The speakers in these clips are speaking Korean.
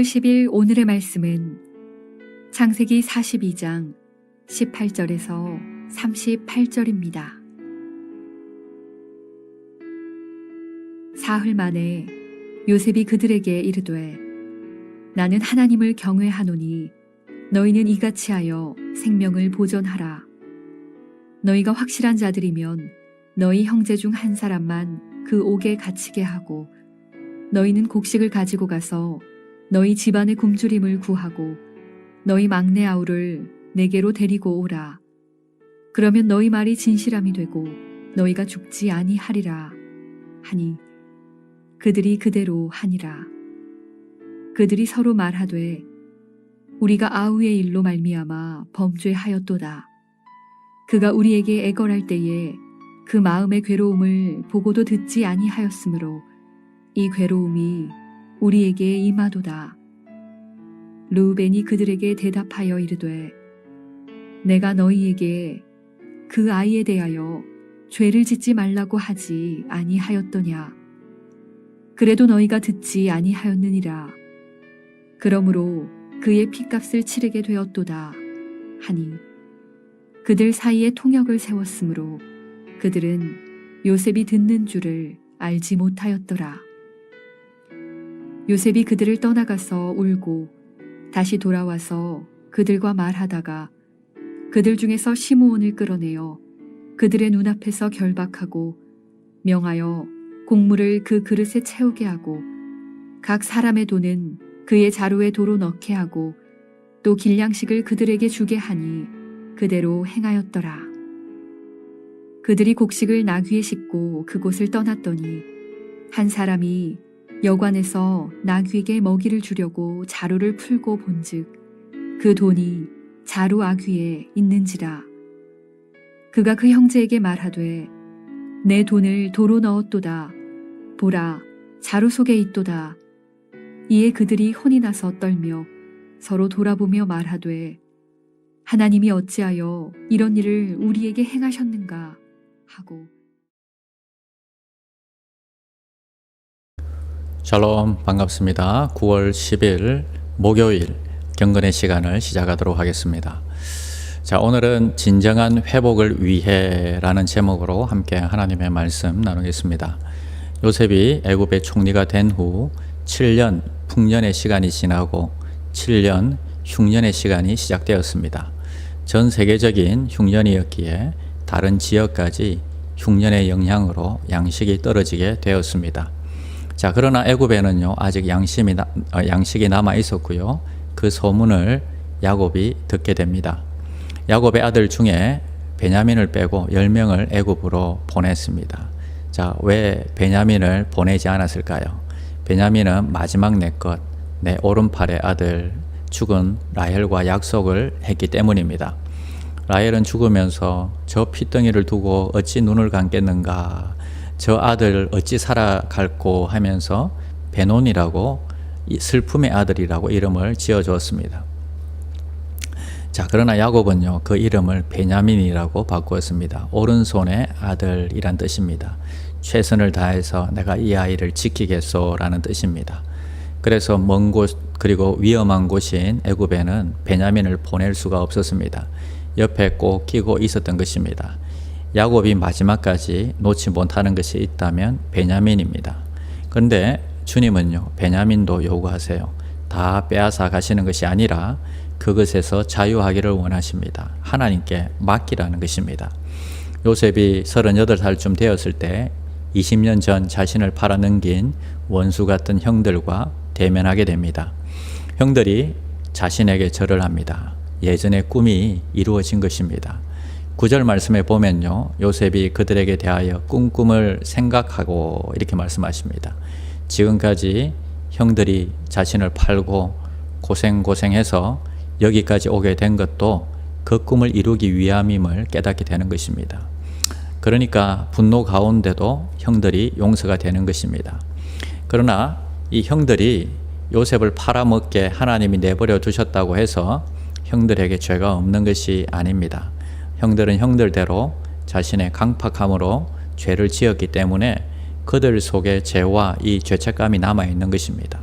10월 10일 오늘의 말씀은 창세기 42장 18절에서 38절입니다. 사흘 만에 요셉이 그들에게 이르되 나는 하나님을 경외하노니 너희는 이같이 하여 생명을 보존하라. 너희가 확실한 자들이면 너희 형제 중 한 사람만 그 옥에 갇히게 하고 너희는 곡식을 가지고 가서 너희 집안의 굶주림을 구하고 너희 막내 아우를 내게로 데리고 오라. 그러면 너희 말이 진실함이 되고 너희가 죽지 아니하리라. 하니 그들이 그대로 하니라. 그들이 서로 말하되 우리가 아우의 일로 말미암아 범죄하였도다. 그가 우리에게 애걸할 때에 그 마음의 괴로움을 보고도 듣지 아니하였으므로 이 괴로움이 우리에게 임하도다. 루벤이 그들에게 대답하여 이르되 내가 너희에게 그 아이에 대하여 죄를 짓지 말라고 하지 아니하였더냐? 그래도 너희가 듣지 아니하였느니라. 그러므로 그의 피값을 치르게 되었도다 하니 그들 사이에 통역을 세웠으므로 그들은 요셉이 듣는 줄을 알지 못하였더라 요셉이 그들을 떠나가서 울고 다시 돌아와서 그들과 말하다가 그들 중에서 시므온을 끌어내어 그들의 눈앞에서 결박하고 명하여 곡물을 그 그릇에 채우게 하고 각 사람의 돈은 그의 자루에 도로 넣게 하고 또 길량식을 그들에게 주게 하니 그대로 행하였더라. 그들이 곡식을 나귀에 싣고 그곳을 떠났더니 한 사람이 여관에서 나귀에게 먹이를 주려고 자루를 풀고 본즉 그 돈이 자루 아귀에 있는지라. 그가 그 형제에게 말하되 내 돈을 도로 넣었도다. 보라 자루 속에 있도다. 이에 그들이 혼이 나서 떨며 서로 돌아보며 말하되 하나님이 어찌하여 이런 일을 우리에게 행하셨는가? 하고 샬롬 반갑습니다. 9월 10일 목요일 경건의 시간을 시작하도록 하겠습니다. 자, 오늘은 진정한 회복을 위해라는 제목으로 함께 하나님의 말씀 나누겠습니다. 요셉이 애굽의 총리가 된 후 7년 풍년의 시간이 지나고 7년 흉년의 시간이 시작되었습니다. 전 세계적인 흉년이었기에 다른 지역까지 흉년의 영향으로 양식이 떨어지게 되었습니다. 자, 그러나 애굽에는요 아직 양심이 나, 어, 양식이 남아 있었고요. 그 소문을 야곱이 듣게 됩니다. 야곱의 아들 중에 베냐민을 빼고 10명을 애굽으로 보냈습니다. 자, 왜 베냐민을 보내지 않았을까요? 베냐민은 마지막 내 것, 내 오른팔의 아들 죽은 라헬과 약속을 했기 때문입니다. 라헬은 죽으면서 저 피덩이를 두고 어찌 눈을 감겠는가 저 아들 어찌 살아갈고 하면서 베논이라고 슬픔의 아들이라고 이름을 지어 주었습니다. 자, 그러나 야곱은요, 그 이름을 베냐민이라고 바꾸었습니다. 오른손의 아들이란 뜻입니다. 최선을 다해서 내가 이 아이를 지키겠소라는 뜻입니다. 그래서 먼 곳, 그리고 위험한 곳인 애굽에는 베냐민을 보낼 수가 없었습니다. 옆에 꼭 끼고 있었던 것입니다. 야곱이 마지막까지 놓지 못하는 것이 있다면 베냐민입니다. 그런데 주님은요, 베냐민도 요구하세요. 다 빼앗아 가시는 것이 아니라 그것에서 자유하기를 원하십니다. 하나님께 맡기라는 것입니다. 요셉이 38살쯤 되었을 때 20년 전 자신을 팔아넘긴 원수 같은 형들과 대면하게 됩니다. 형들이 자신에게 절을 합니다. 예전의 꿈이 이루어진 것입니다. 구절 말씀에 보면요. 요셉이 그들에게 대하여 꿈꿈을 생각하고 이렇게 말씀하십니다. 지금까지 형들이 자신을 팔고 고생고생해서 여기까지 오게 된 것도 그 꿈을 이루기 위함임을 깨닫게 되는 것입니다. 그러니까 분노 가운데도 형들이 용서가 되는 것입니다. 그러나 이 형들이 요셉을 팔아먹게 하나님이 내버려 두셨다고 해서 형들에게 죄가 없는 것이 아닙니다. 형들은 형들대로 자신의 강팍함으로 죄를 지었기 때문에 그들 속에 죄와 이 죄책감이 남아 있는 것입니다.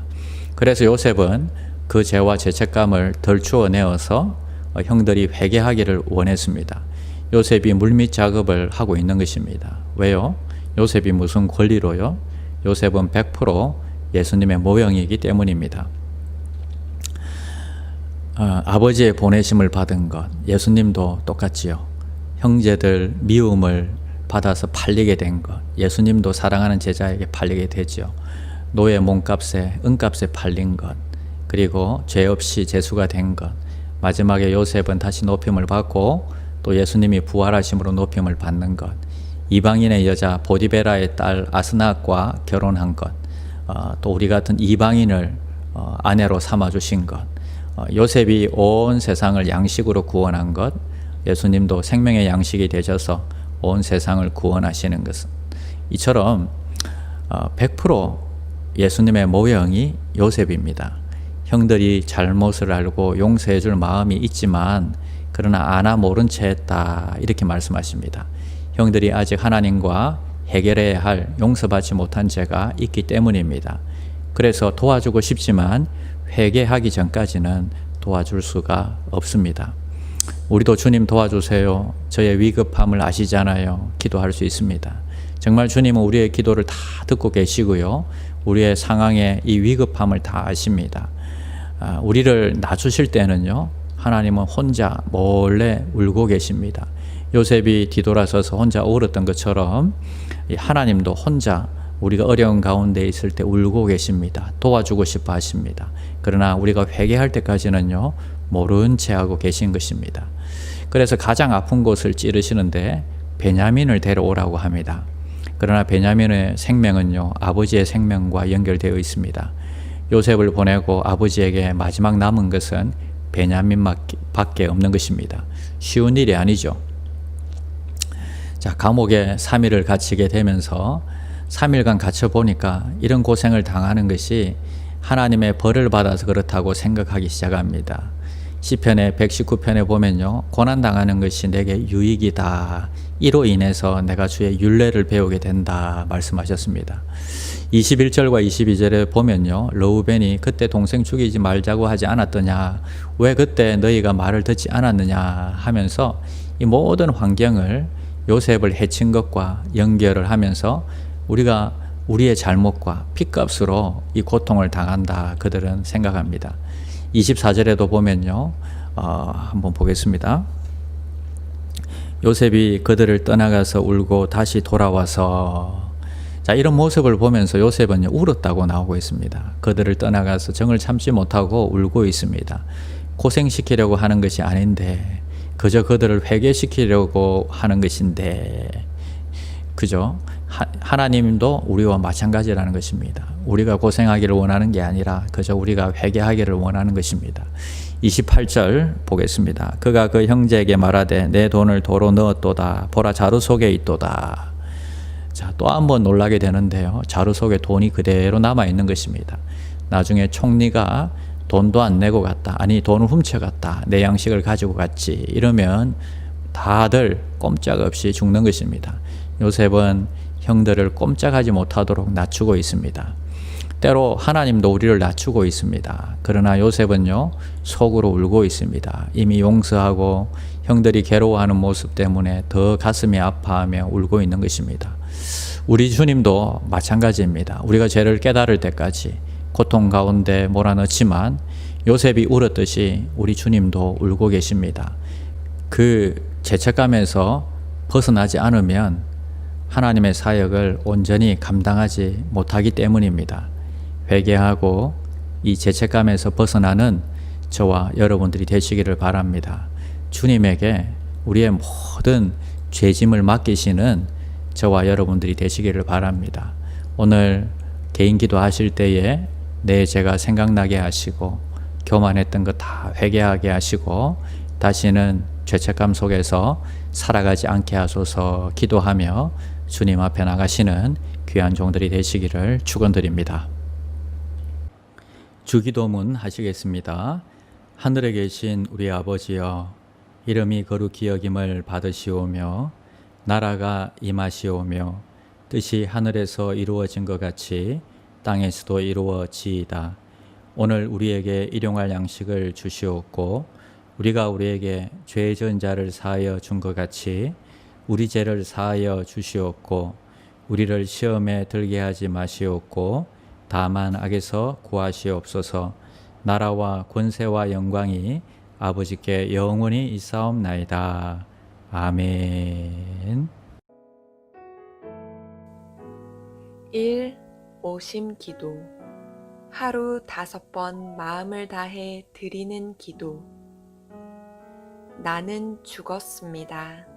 그래서 요셉은 그 죄와 죄책감을 덜 추어 내어서 형들이 회개하기를 원했습니다. 요셉이 물밑 작업을 하고 있는 것입니다. 왜요? 요셉이 무슨 권리로요? 요셉은 100% 예수님의 모형이기 때문입니다. 어, 아버지의 보내심을 받은 것, 예수님도 똑같지요. 형제들 미움을 받아서 팔리게 된 것, 예수님도 사랑하는 제자에게 팔리게 되지요. 노예 몸값에, 은값에 팔린 것, 그리고 죄 없이 제수가 된 것, 마지막에 요셉은 다시 높임을 받고 또 예수님이 부활하심으로 높임을 받는 것, 이방인의 여자 보디베라의 딸 아스나과 결혼한 것, 어, 또 우리 같은 이방인을 어, 아내로 삼아 주신 것, 어, 요셉이 온 세상을 양식으로 구원한 것, 예수님도 생명의 양식이 되셔서 온 세상을 구원하시는 것은 이처럼 100% 예수님의 모형이 요셉입니다. 형들이 잘못을 알고 용서해 줄 마음이 있지만 그러나 아나 모른 채 했다. 이렇게 말씀하십니다. 형들이 아직 하나님과 해결해야 할 용서받지 못한 죄가 있기 때문입니다. 그래서 도와주고 싶지만 회개하기 전까지는 도와줄 수가 없습니다. 우리도 주님 도와주세요. 저의 위급함을 아시잖아요. 기도할 수 있습니다. 정말 주님은 우리의 기도를 다 듣고 계시고요. 우리의 상황의 이 위급함을 다 아십니다. 아, 우리를 낮추실 때는요. 하나님은 혼자 몰래 울고 계십니다. 요셉이 뒤돌아서서 혼자 울었던 것처럼 이 하나님도 혼자 우리가 어려운 가운데 있을 때 울고 계십니다. 도와주고 싶어 하십니다. 그러나 우리가 회개할 때까지는요, 모른 채 하고 계신 것입니다. 그래서 가장 아픈 곳을 찌르시는데 베냐민을 데려오라고 합니다. 그러나 베냐민의 생명은요, 아버지의 생명과 연결되어 있습니다. 요셉을 보내고 아버지에게 마지막 남은 것은 베냐민 밖에 없는 것입니다. 쉬운 일이 아니죠. 자, 감옥에 3일을 갇히게 되면서 3일간 갇혀 보니까 이런 고생을 당하는 것이 하나님의 벌을 받아서 그렇다고 생각하기 시작합니다. 시편의 119편에 보면요. 고난 당하는 것이 내게 유익이다. 이로 인해서 내가 주의 윤례를 배우게 된다 말씀하셨습니다. 21절과 22절에 보면요. 러우벤이 그때 동생 죽이지 말자고 하지 않았더냐? 왜 그때 너희가 말을 듣지 않았느냐 하면서 이 모든 환경을 요셉을 해친 것과 연결을 하면서 우리가 우리의 잘못과 핏값으로 이 고통을 당한다 그들은 생각합니다. 24절에도 보면요. 어, 한번 보겠습니다. 요셉이 그들을 떠나가서 울고 다시 돌아와서 자 이런 모습을 보면서 요셉은 울었다고 나오고 있습니다. 그들을 떠나가서 정을 참지 못하고 울고 있습니다. 고생시키려고 하는 것이 아닌데 그저 그들을 회개시키려고 하는 것인데 그죠? 하, 하나님도 우리와 마찬가지라는 것입니다. 우리가 고생하기를 원하는 게 아니라 그저 우리가 회개하기를 원하는 것입니다. 28절 보겠습니다. 그가 그 형제에게 말하되 내 돈을 도로 넣었도다. 보라 자루 속에 있도다. 자, 또 한 번 놀라게 되는데요. 자루 속에 돈이 그대로 남아 있는 것입니다. 나중에 총리가 돈도 안 내고 갔다. 아니, 돈을 훔쳐갔다. 내 양식을 가지고 갔지. 이러면 다들 꼼짝없이 죽는 것입니다. 요셉은 형들을 꼼짝하지 못하도록 낮추고 있습니다. 때로 하나님도 우리를 낮추고 있습니다. 그러나 요셉은요, 속으로 울고 있습니다. 이미 용서하고 형들이 괴로워하는 모습 때문에 더 가슴이 아파하며 울고 있는 것입니다. 우리 주님도 마찬가지입니다. 우리가 죄를 깨달을 때까지 고통 가운데 몰아넣지만 요셉이 울었듯이 우리 주님도 울고 계십니다. 그 죄책감에서 벗어나지 않으면 하나님의 사역을 온전히 감당하지 못하기 때문입니다. 회개하고 이 죄책감에서 벗어나는 저와 여러분들이 되시기를 바랍니다. 주님에게 우리의 모든 죄짐을 맡기시는 저와 여러분들이 되시기를 바랍니다. 오늘 개인 기도 하실 때에 내 죄가 생각나게 하시고 교만했던 것 다 회개하게 하시고 다시는 죄책감 속에서 살아가지 않게 하소서 기도하며 주님 앞에 나가시는 귀한 종들이 되시기를 축원드립니다. 주기도문 하시겠습니다. 하늘에 계신 우리 아버지여 이름이 거룩히 여김을 받으시오며 나라가 임하시오며 뜻이 하늘에서 이루어진 것 같이 땅에서도 이루어지이다. 오늘 우리에게 일용할 양식을 주시옵고 우리가 우리에게 죄 지은 자를 사하여 준 것 같이 우리 죄를 사하여 주시옵고 우리를 시험에 들게 하지 마시옵고 다만 악에서 구하시옵소서 나라와 권세와 영광이 아버지께 영원히 있사옵나이다. 아멘. 1. 오심 기도 하루 다섯 번 마음을 다해 드리는 기도 나는 죽었습니다.